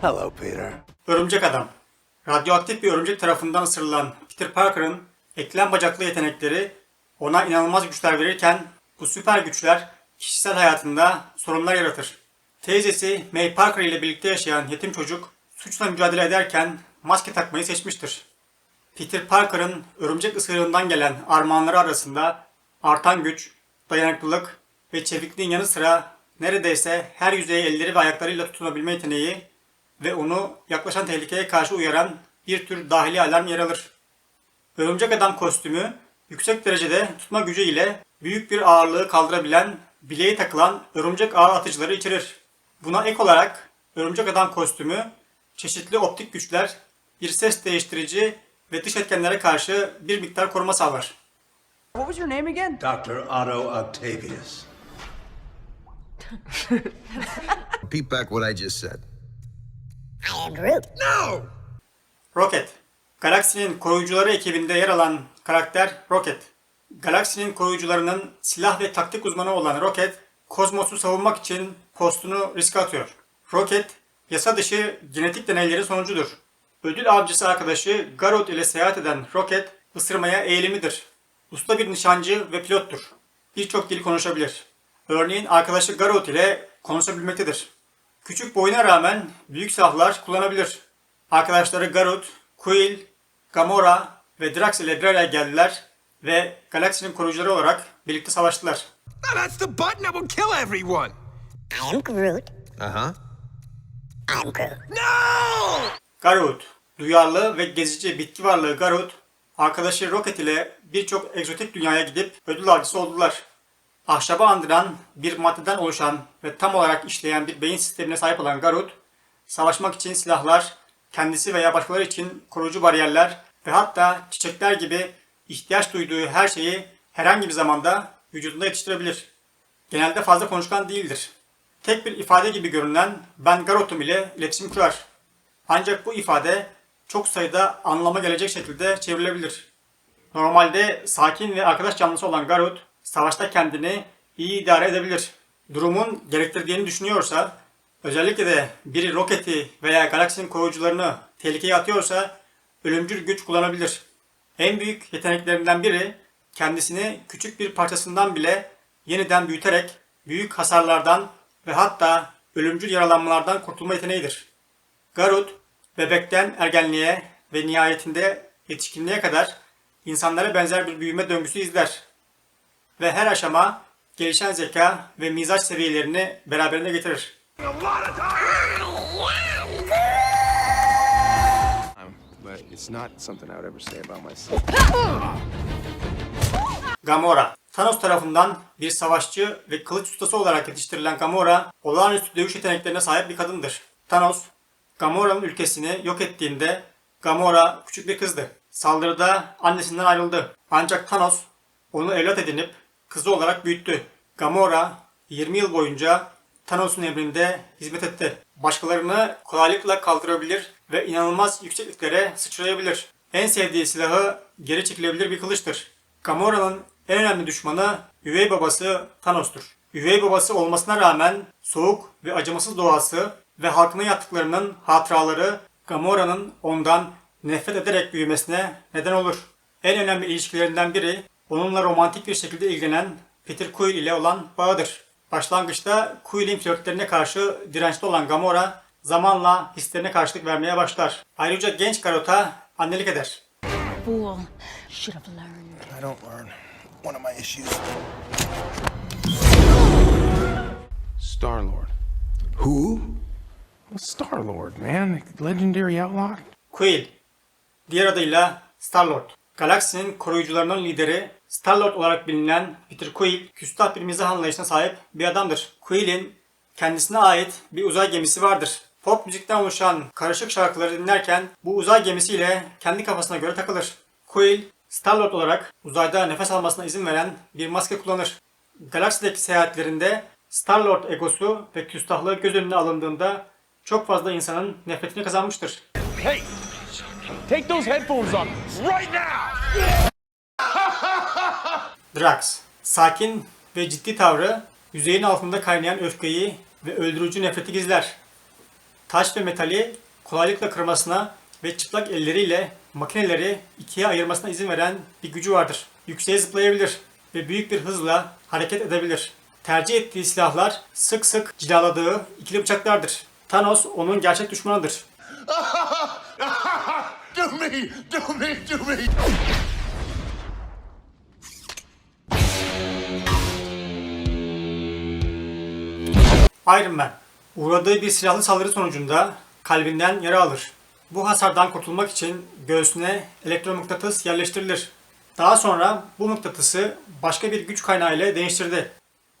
Hello, Peter. Örümcek Adam Radyoaktif bir örümcek tarafından ısırılan Peter Parker'ın eklem bacaklı yetenekleri ona inanılmaz güçler verirken bu süper güçler kişisel hayatında sorunlar yaratır. Teyzesi May Parker ile birlikte yaşayan yetim çocuk suçla mücadele ederken maske takmayı seçmiştir. Peter Parker'ın örümcek ısırığından gelen armağanları arasında artan güç, dayanıklılık ve çevikliğin yanı sıra neredeyse her yüzeye elleri ve ayaklarıyla tutunabilme yeteneği ve onu yaklaşan tehlikeye karşı uyaran bir tür dahili alarm yer alır. Örümcek adam kostümü yüksek derecede tutma gücü ile büyük bir ağırlığı kaldırabilen bileğe takılan örümcek ağ atıcıları içerir. Buna ek olarak örümcek adam kostümü çeşitli optik güçler, bir ses değiştirici ve dış etkenlere karşı bir miktar koruma sağlar. What was your name again? Dr. Otto Octavius. Repeat back what I just said. I am Groot. No! Rocket. Galaksinin koruyucuları ekibinde yer alan karakter Rocket. Galaksinin koruyucularının silah ve taktik uzmanı olan Rocket, kozmosu savunmak için postunu riske atıyor. Rocket, yasa dışı genetik deneyleri sonucudur. Ödül avcısı arkadaşı Garrot ile seyahat eden Rocket, ısırmaya eğilimidir. Usta bir nişancı ve pilottur. Birçok dil konuşabilir. Örneğin arkadaşı Garrot ile konuşabilmektedir. Küçük boyuna rağmen büyük silahlar kullanabilir. Arkadaşları Garut, Quill, Gamora ve Drax ile bir araya geldiler ve galaksinin koruyucuları olarak birlikte savaştılar. That's the button that will kill everyone! I am Groot. Uh huh. I'm Groot. No! Garut, duyarlı ve gezici bitki varlığı Garut, arkadaşı Rocket ile birçok egzotik dünyaya gidip ödül avcısı oldular. Ahşaba andıran bir maddeden oluşan ve tam olarak işleyen bir beyin sistemine sahip olan Garut, savaşmak için silahlar, kendisi veya başkaları için koruyucu bariyerler ve hatta çiçekler gibi ihtiyaç duyduğu her şeyi herhangi bir zamanda vücudunda yetiştirebilir. Genelde fazla konuşkan değildir. Tek bir ifade gibi görünen ben Garot'um ile iletişim kurar. Ancak bu ifade çok sayıda anlama gelecek şekilde çevrilebilir. Normalde sakin ve arkadaş canlısı olan Garut, savaşta kendini iyi idare edebilir. Durumun gerektirdiğini düşünüyorsa, özellikle de biri roketi veya galaksinin koruyucularını tehlikeye atıyorsa ölümcül güç kullanabilir. En büyük yeteneklerinden biri kendisini küçük bir parçasından bile yeniden büyüterek büyük hasarlardan ve hatta ölümcül yaralanmalardan kurtulma yeteneğidir. Garut, bebekten ergenliğe ve nihayetinde yetişkinliğe kadar insanlara benzer bir büyüme döngüsü izler. Ve her aşama gelişen zeka ve mizaç seviyelerini beraberinde getirir. Gamora. Thanos tarafından bir savaşçı ve kılıç ustası olarak yetiştirilen Gamora, olağanüstü dövüş yeteneklerine sahip bir kadındır. Thanos, Gamora'nın ülkesini yok ettiğinde Gamora küçük bir kızdı. Saldırıda annesinden ayrıldı. Ancak Thanos onu evlat edinip kızı olarak büyüttü. Gamora 20 yıl boyunca Thanos'un emrinde hizmet etti. Başkalarını kolaylıkla kaldırabilir ve inanılmaz yüksekliklere sıçrayabilir. En sevdiği silahı geri çekilebilir bir kılıçtır. Gamora'nın en önemli düşmanı üvey babası Thanos'tur. Üvey babası olmasına rağmen soğuk ve acımasız doğası ve halkına yaptıklarının hatıraları Gamora'nın ondan nefret ederek büyümesine neden olur. En önemli ilişkilerinden biri onunla romantik bir şekilde ilgilenen Peter Quill ile olan bağıdır. Başlangıçta Quill'in flörtlerine karşı dirençli olan Gamora zamanla hislerine karşılık vermeye başlar. Ayrıca genç Garot'a annelik eder. Fool. Should have learned. I don't learn. One of my issues. Star Lord. Who? Well, Star Lord, man. Legendary outlaw. Quill, diğer adıyla Star-Lord. Galaksinin koruyucularının lideri Star-Lord olarak bilinen Peter Quill, küstah bir mizah anlayışına sahip bir adamdır. Quill'in kendisine ait bir uzay gemisi vardır. Pop müzikten oluşan karışık şarkıları dinlerken bu uzay gemisiyle kendi kafasına göre takılır. Quill, Star-Lord olarak uzayda nefes almasına izin veren bir maske kullanır. Galaksideki seyahatlerinde Star-Lord egosu ve küstahlığı göz önüne alındığında çok fazla insanın nefretini kazanmıştır. Hey, take those headphones off right now. Drax. Sakin ve ciddi tavrı yüzeyin altında kaynayan öfkeyi ve öldürücü nefreti gizler. taş ve metali kolaylıkla kırmasına ve çıplak elleriyle makineleri ikiye ayırmasına izin veren bir gücü vardır. Yükseğe zıplayabilir ve büyük bir hızla hareket edebilir. Tercih ettiği silahlar sık sık cilaladığı ikili bıçaklardır. Thanos onun gerçek düşmanıdır. Do me! Do me! Do me! Iron Man uğradığı bir silahlı saldırı sonucunda kalbinden yara alır. Bu hasardan kurtulmak için göğsüne elektromıknatıs yerleştirilir. Daha sonra bu mıknatısı başka bir güç kaynağı ile değiştirdi.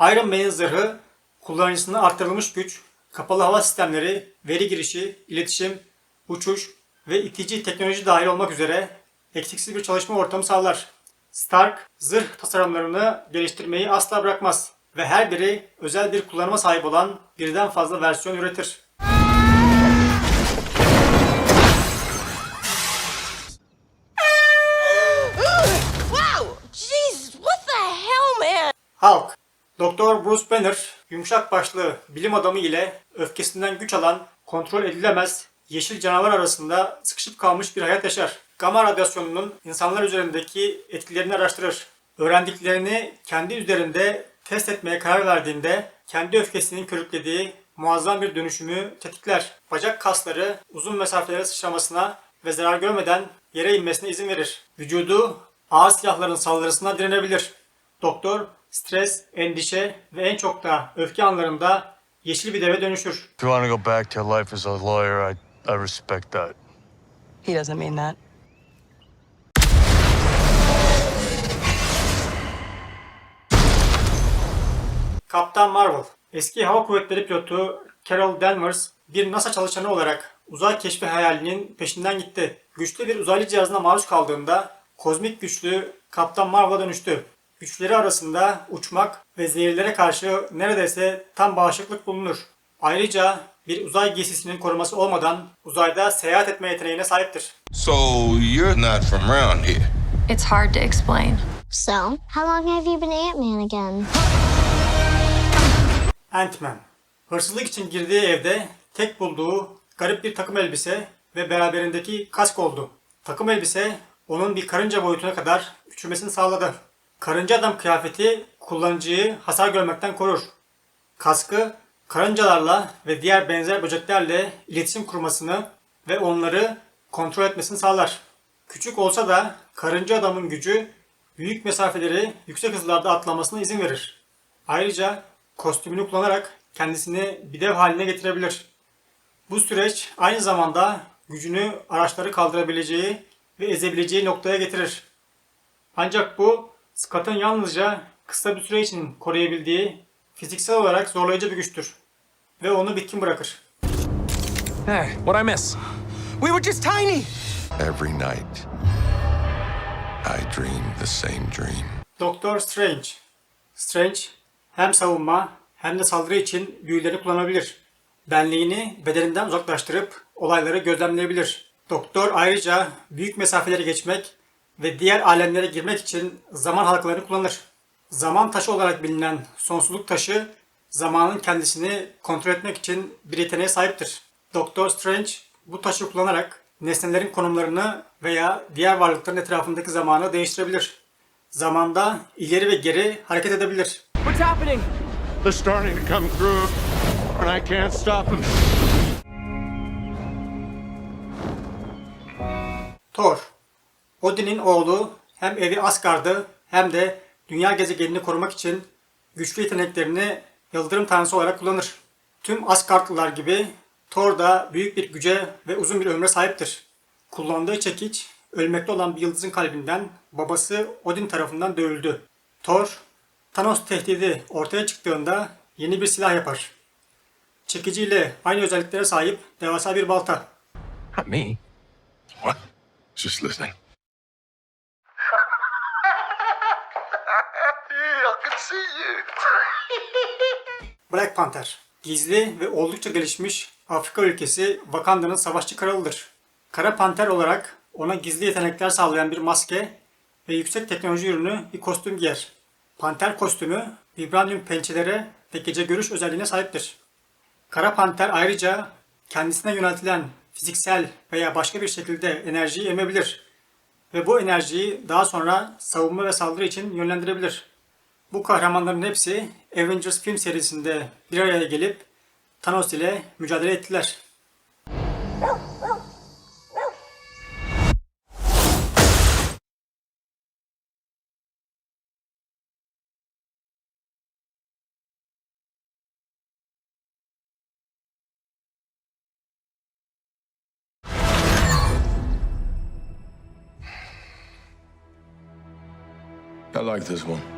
Iron Man'in zırhı kullanıcısına arttırılmış güç, kapalı hava sistemleri, veri girişi, iletişim, uçuş ve itici teknoloji dahil olmak üzere eksiksiz bir çalışma ortamı sağlar. Stark, zırh tasarımlarını geliştirmeyi asla bırakmaz ve her biri özel bir kullanıma sahip olan birden fazla versiyon üretir. Hulk, Doktor Bruce Banner, yumuşak başlı bilim adamı ile öfkesinden güç alan, kontrol edilemez, yeşil canavar arasında sıkışıp kalmış bir hayat yaşar. Gamma radyasyonunun insanlar üzerindeki etkilerini araştırır. Öğrendiklerini kendi üzerinde test etmeye karar verdiğinde kendi öfkesinin körüklediği muazzam bir dönüşümü tetikler. Bacak kasları uzun mesafelere sıçramasına ve zarar görmeden yere inmesine izin verir. Vücudu ağır silahların saldırısına direnebilir. Doktor stres, endişe ve en çok da öfke anlarında yeşil bir deve dönüşür. If you want to go back to life as a lawyer, I, I respect that. He doesn't mean that. Kaptan Marvel, eski hava kuvvetleri pilotu Carol Danvers bir NASA çalışanı olarak uzay keşfi hayalinin peşinden gitti. Güçlü bir uzaylı cihazına maruz kaldığında kozmik güçlü Kaptan Marvel'a dönüştü. Güçleri arasında uçmak ve zehirlere karşı neredeyse tam bağışıklık bulunur. Ayrıca bir uzay giysisinin koruması olmadan uzayda seyahat etme yeteneğine sahiptir. So, you're not from around here. It's hard to explain. So, how long have you been Ant-Man again? Ant-Man. Hırsızlık için girdiği evde tek bulduğu garip bir takım elbise ve beraberindeki kask oldu. Takım elbise onun bir karınca boyutuna kadar küçülmesini sağladı. Karınca adam kıyafeti kullanıcıyı hasar görmekten korur. Kaskı karıncalarla ve diğer benzer böceklerle iletişim kurmasını ve onları kontrol etmesini sağlar. Küçük olsa da karınca adamın gücü büyük mesafeleri yüksek hızlarda atlamasına izin verir. Ayrıca kostümünü kullanarak kendisini bir dev haline getirebilir. Bu süreç aynı zamanda gücünü araçları kaldırabileceği ve ezebileceği noktaya getirir. Ancak bu Scott'ın yalnızca kısa bir süre için koruyabildiği fiziksel olarak zorlayıcı bir güçtür. Ve onu bitkin bırakır. Hey, what I miss? We were just tiny. Every night, I dream the same dream. Doktor Strange. Strange hem savunma hem de saldırı için büyüleri kullanabilir. Benliğini bedeninden uzaklaştırıp olayları gözlemleyebilir. Doktor ayrıca büyük mesafeleri geçmek ve diğer alemlere girmek için zaman halkalarını kullanır. Zaman taşı olarak bilinen sonsuzluk taşı zamanın kendisini kontrol etmek için bir yeteneğe sahiptir. Doktor Strange bu taşı kullanarak nesnelerin konumlarını veya diğer varlıkların etrafındaki zamanı değiştirebilir. Zamanda ileri ve geri hareket edebilir. What's happening? They're starting to come through, and I can't stop them. Thor. Odin'in oğlu hem evi Asgard'ı hem de dünya gezegenini korumak için güçlü yeteneklerini yıldırım tanrısı olarak kullanır. Tüm Asgardlılar gibi Thor da büyük bir güce ve uzun bir ömre sahiptir. Kullandığı çekiç ölmekte olan bir yıldızın kalbinden babası Odin tarafından dövüldü. Thor, Thanos tehdidi ortaya çıktığında yeni bir silah yapar. Çekiciyle aynı özelliklere sahip devasa bir balta. Not me. What? Just listening. Black Panther, gizli ve oldukça gelişmiş Afrika ülkesi Wakanda'nın savaşçı kralıdır. Kara Panter olarak ona gizli yetenekler sağlayan bir maske ve yüksek teknoloji ürünü bir kostüm giyer. Panter kostümü vibranium pençelere ve gece görüş özelliğine sahiptir. Kara Panter ayrıca kendisine yöneltilen fiziksel veya başka bir şekilde enerjiyi emebilir ve bu enerjiyi daha sonra savunma ve saldırı için yönlendirebilir. Bu kahramanların hepsi Avengers film serisinde bir araya gelip Thanos ile mücadele ettiler. I like this one.